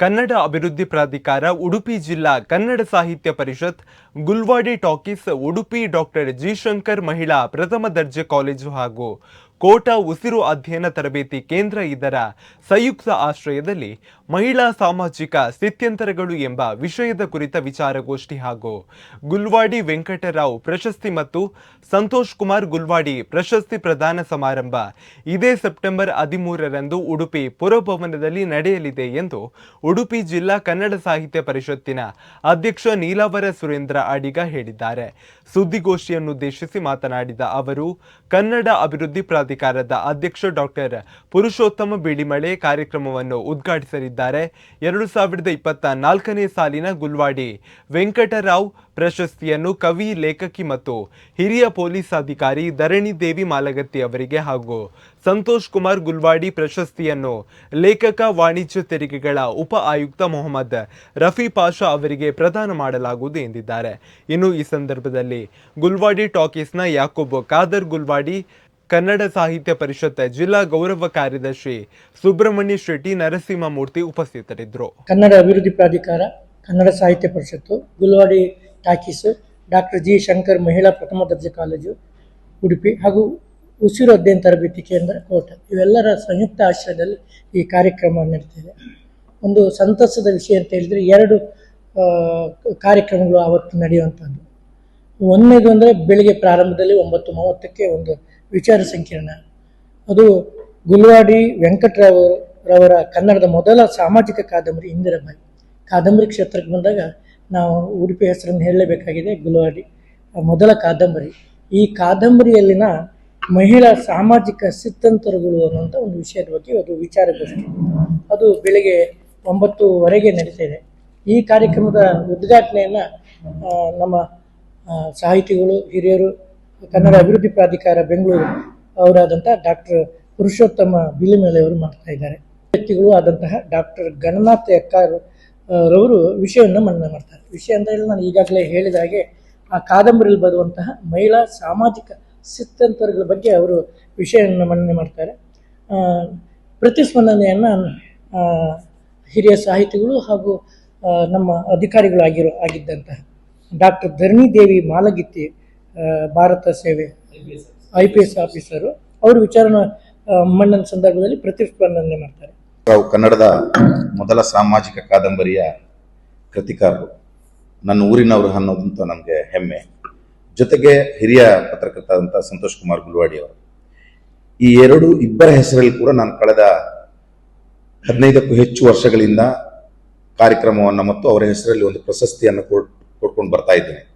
ಕನ್ನಡ ಅಭಿವೃದ್ಧಿ ಪ್ರಾಧಿಕಾರ, ಉಡುಪಿ ಜಿಲ್ಲಾ ಕನ್ನಡ ಸಾಹಿತ್ಯ ಪರಿಷತ್, ಗುಲ್ವಾಡಿ ಟಾಕೀಸ್, ಉಡುಪಿ ಡಾಕ್ಟರ್ ಜಿಶಂಕರ್ ಮಹಿಳಾ ಪ್ರಥಮ ದರ್ಜೆ ಕಾಲೇಜು ಹಾಗೂ ಕೋಟಾ ಉಸಿರು ಅಧ್ಯಯನ ತರಬೇತಿ ಕೇಂದ್ರ ಇದರ ಸಂಯುಕ್ತ ಆಶ್ರಯದಲ್ಲಿ ಮಹಿಳಾ ಸಾಮಾಜಿಕ ಸ್ಥಿತ್ಯಂತರಗಳು ಎಂಬ ವಿಷಯದ ಕುರಿತ ವಿಚಾರಗೋಷ್ಠಿ ಹಾಗೂ ಗುಲ್ವಾಡಿ ವೆಂಕಟರಾವ್ ಪ್ರಶಸ್ತಿ ಮತ್ತು ಸಂತೋಷ್ ಕುಮಾರ್ ಗುಲ್ವಾಡಿ ಪ್ರಶಸ್ತಿ ಪ್ರದಾನ ಸಮಾರಂಭ ಇದೇ ಸೆಪ್ಟೆಂಬರ್ ಹದಿಮೂರರಂದು ಉಡುಪಿ ಪುರಭವನದಲ್ಲಿ ನಡೆಯಲಿದೆ ಎಂದು ಉಡುಪಿ ಜಿಲ್ಲಾ ಕನ್ನಡ ಸಾಹಿತ್ಯ ಪರಿಷತ್ತಿನ ಅಧ್ಯಕ್ಷ ನೀಲಾವರ ಸುರೇಂದ್ರ ಅಡಿಗ ಹೇಳಿದ್ದಾರೆ. ಸುದ್ದಿಗೋಷ್ಠಿಯನ್ನುದ್ದೇಶಿಸಿ ಮಾತನಾಡಿದ ಅವರು, ಕನ್ನಡ ಅಭಿವೃದ್ಧಿ ಪ್ರಾಧಿಕಾರದ ಅಧ್ಯಕ್ಷ ಡಾಕ್ಟರ್ ಪುರುಷೋತ್ತಮ ಬಿಳಿಮಳೆ ಕಾರ್ಯಕ್ರಮವನ್ನು ಉದ್ಘಾಟಿಸಲಿದ್ದಾರೆ. ಎರಡು ಸಾವಿರದ ಇಪ್ಪತ್ತ ನಾಲ್ಕನೇ ಸಾಲಿನ ಗುಲ್ವಾಡಿ. ವೆಂಕಟರಾವ್ ಪ್ರಶಸ್ತಿಯನ್ನು ಕವಿ, ಲೇಖಕಿ ಮತ್ತು ಹಿರಿಯ ಪೊಲೀಸ್ ಅಧಿಕಾರಿ ಧರಣಿ ದೇವಿ ಮಾಲಗತ್ತಿ ಅವರಿಗೆ ಹಾಗೂ ಸಂತೋಷ್ ಕುಮಾರ್ ಗುಲ್ವಾಡಿ ಪ್ರಶಸ್ತಿಯನ್ನು ಲೇಖಕ ವಾಣಿಜ್ಯ ತೆರಿಗೆಗಳ ಉಪ ಆಯುಕ್ತ ಮೊಹಮ್ಮದ್ ರಫಿ ಪಾಷಾ ಅವರಿಗೆ ಪ್ರದಾನ ಮಾಡಲಾಗುವುದು ಎಂದಿದ್ದಾರೆ. ಇನ್ನು ಈ ಸಂದರ್ಭದಲ್ಲಿ ಗುಲ್ವಾಡಿ ಟಾಕೀಸ್ನ ಯಾಕೂಬ್ ಖಾದರ್ ಗುಲ್ವಾಡಿ ಕನ್ನಡ ಸಾಹಿತ್ಯ ಪರಿಷತ್ ಜಿಲ್ಲಾ ಗೌರವ ಕಾರ್ಯದರ್ಶಿ ಸುಬ್ರಹ್ಮಣ್ಯ ಶೆಟ್ಟಿ ನರಸಿಂಹಮೂರ್ತಿ ಉಪಸ್ಥಿತರಿದ್ದರು. ಕನ್ನಡ ಅಭಿವೃದ್ಧಿ ಪ್ರಾಧಿಕಾರ, Kannada Sahitya Parishat, Gulwadi talkies, doctor G Shankar ಮಹಿಳಾ ಪ್ರಥಮ ದರ್ಜೆ ಕಾಲೇಜು, ಉಡುಪಿ ಹಾಗೂ ಉಸಿರು ಅಧ್ಯಯನ ತರಬೇತಿ ಕೇಂದ್ರ, ಕೋಟ. ಇವೆಲ್ಲರ ಸಂಯುಕ್ತ ಆಶ್ರಯದಲ್ಲಿ ಈ ಕಾರ್ಯಕ್ರಮ ನಡೀತಿದೆ. ಒಂದು ಸಂತಸದ ವಿಷಯ ಅಂತ ಹೇಳಿದರೆ ಎರಡು ಕಾರ್ಯಕ್ರಮಗಳು ಆವತ್ತು ನಡೆಯುವಂಥದ್ದು. ಒಂದನೇದು ಅಂದರೆ ಬೆಳಿಗ್ಗೆ ಪ್ರಾರಂಭದಲ್ಲಿ ಒಂಬತ್ತು ಮೂವತ್ತಕ್ಕೆ ಒಂದು ವಿಚಾರ ಸಂಕಿರಣ. ಅದು ಗುಲ್ವಾಡಿ ವೆಂಕಟರಾವ್ ರವರ ಕನ್ನಡದ ಮೊದಲ ಸಾಮಾಜಿಕ ಕಾದಂಬರಿ ಇಂದಿರಾಬಾಯಿ ಕಾದಂಬರಿ ಕ್ಷೇತ್ರಕ್ಕೆ ಬಂದಾಗ ನಾವು ಉಡುಪಿ ಹೆಸರನ್ನು ಹೇಳಲೇಬೇಕಾಗಿದೆ ಗುಲ್ವಾಡಿ ಮೊದಲ ಕಾದಂಬರಿ. ಈ ಕಾದಂಬರಿಯಲ್ಲಿನ ಮಹಿಳಾ ಸಾಮಾಜಿಕ ಸಿದ್ಧಾಂತರುಗಳು ಅನ್ನುವಂಥ ಒಂದು ವಿಷಯದ ಬಗ್ಗೆ ಅದು ವಿಚಾರಗೋಷ್ಠಿ. ಅದು ಬೆಳಿಗ್ಗೆ ಒಂಬತ್ತುವರೆಗೆ ನಡೀತಾ ಇದೆ. ಈ ಕಾರ್ಯಕ್ರಮದ ಉದ್ಘಾಟನೆಯನ್ನು ನಮ್ಮ ಸಾಹಿತಿಗಳು, ಹಿರಿಯರು ಕನ್ನಡ ಅಭಿವೃದ್ಧಿ ಪ್ರಾಧಿಕಾರ ಬೆಂಗಳೂರು ಅವರಾದಂತಹ ಡಾಕ್ಟರ್ ಪುರುಷೋತ್ತಮ ಬಿಲಿಮೇಲೆ ಅವರು ಮಾಡ್ತಾ ಇದ್ದಾರೆ. ವ್ಯಕ್ತಿಗಳು ಆದಂತಹ ಡಾಕ್ಟರ್ ಗಣನಾಥ ಎಕ್ಕಾರ್ ರವರು ವಿಷಯವನ್ನು ಮನ್ನಣೆ ಮಾಡ್ತಾರೆ. ವಿಷಯ ಅಂತ ಹೇಳಿ ನಾನು ಈಗಾಗಲೇ ಹೇಳಿದ ಹಾಗೆ ಆ ಕಾದಂಬರಿಯಲ್ಲಿ ಬರುವಂತಹ ಮಹಿಳಾ ಸಾಮಾಜಿಕ ಸ್ಥಿತ್ಯಂತರಗಳ ಬಗ್ಗೆ ಅವರು ವಿಷಯವನ್ನು ಮನ್ನಣೆ ಮಾಡ್ತಾರೆ. ಪ್ರತಿಸ್ಪಂದನೆಯನ್ನು ಹಿರಿಯ ಸಾಹಿತಿಗಳು ಹಾಗೂ ನಮ್ಮ ಅಧಿಕಾರಿಗಳು ಆಗಿರೋ, ಆಗಿದ್ದಂತಹ ಡಾಕ್ಟರ್ ಧರಣಿ ದೇವಿ ಮಾಲಗಿತ್ತಿ ಭಾರತ ಸೇವೆ ಐ ಪಿ ಎಸ್ ಆಫೀಸರು, ಅವರು ವಿಚಾರಣ ಮಂಡನ ಸಂದರ್ಭದಲ್ಲಿ ಪ್ರತಿಸ್ಪಂದನೆ ಮಾಡ್ತಾರೆ. ತಾವು ಕನ್ನಡದ ಮೊದಲ ಸಾಮಾಜಿಕ ಕಾದಂಬರಿಯ ಕೃತಿಕಾರರು. ನನ್ನ ಊರಿನವರು ಅನ್ನೋದಂತೂ ನಮಗೆ ಹೆಮ್ಮೆ. ಜೊತೆಗೆ ಹಿರಿಯ ಪತ್ರಕರ್ತ ಅಂತ ಸಂತೋಷ್ ಕುಮಾರ್ ಗುಲ್ವಾಡಿ ಅವರು. ಈ ಎರಡು ಇಬ್ಬರ ಹೆಸರಲ್ಲಿ ಕೂಡ ನಾನು ಕಳೆದ ಹದಿನೈದಕ್ಕೂ ಹೆಚ್ಚು ವರ್ಷಗಳಿಂದ ಕಾರ್ಯಕ್ರಮವನ್ನು ಮತ್ತು ಅವರ ಹೆಸರಲ್ಲಿ ಒಂದು ಪ್ರಶಸ್ತಿಯನ್ನು ಕೊಟ್- ಕೊಟ್ಕೊಂಡು ಬರ್ತಾ ಇದ್ದೇನೆ.